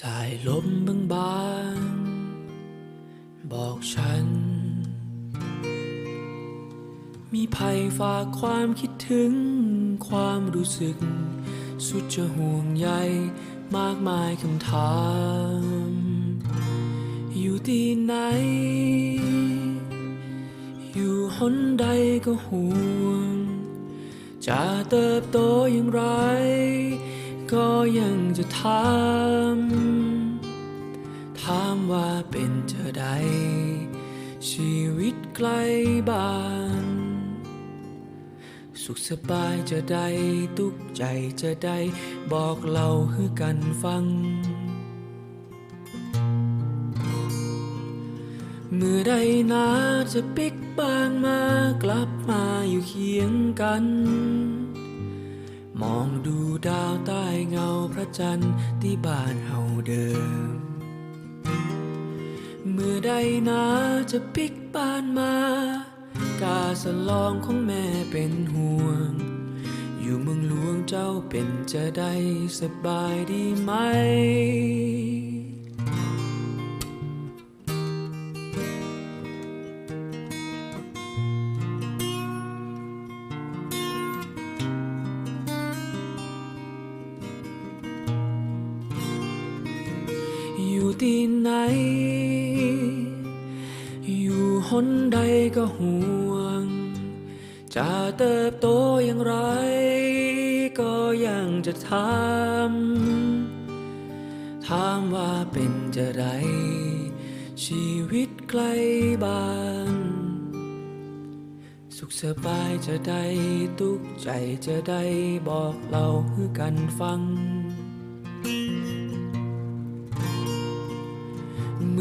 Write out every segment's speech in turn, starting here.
สายลมบางบางๆบอกฉัน มีภัยฝากความคิดถึงความรู้สึก สุดจะห่วงใยมากมายคำถาม อยู่ที่ไหน อยู่หนใดก็ห่วง จะเติบโตอย่างไร ก็ยังจะถามถามว่าเป็นเธอใด ชีวิตไกลบ้าน สุขสบายจะได้ตุกใจจะได้ บอกเล่าให้กันฟัง เมื่อใดนาจะปิกบ้านมากลับมาอยู่เคียงกัน มองดูดาวใต้เงาพระจันทร์ที่บ้านเฮาเดิม เมื่อใดนาจะปิกบ้านมา กาสลองของแม่เป็นห่วง อยู่เมืองหลวงเจ้าเป็นจะได้สบายดีไหม ที่ไหน อยู่หนใดก็ห่วง จะเติบโตอย่างไร ก็ยังจะถามถามว่าเป็นจะไร ชีวิตใกล้บ้านสุขสบายจะได้ตุกใจจะได้บอกเล่าให้กันฟัง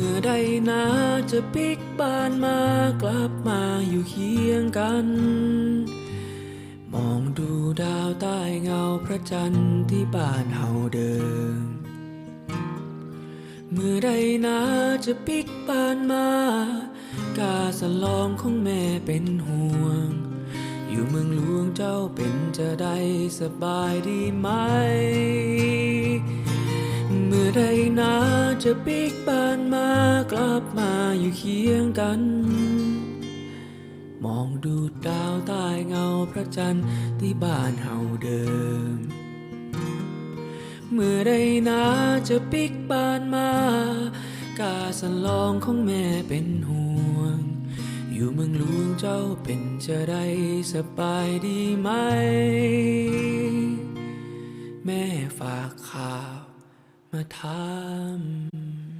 มื่อใดนาจะปิกบ้านมากลับมาอยู่เคียงกัน มองดูดาวใต้เงาพระจันทร์ที่บ้านเฮาเดิม เมื่อใดนาจะปิกบ้านมากาสลองของแม่เป็นห่วง อยู่เมืองหลวงเจ้าเป็นจะได้สบายดีไหม จะปิกบ้านมากลับมาอยู่เคียงกัน มองดูดาวใต้เงาพระจันทร์ที่บ้านเฮาเดิม เมื่อใดนาจะปิกบ้านมากาสลองของแม่เป็นห่วง อยู่เมืองหลวงเจ้าเป็นจะได้สบายดีไหม แม่ฝากข่าว My time.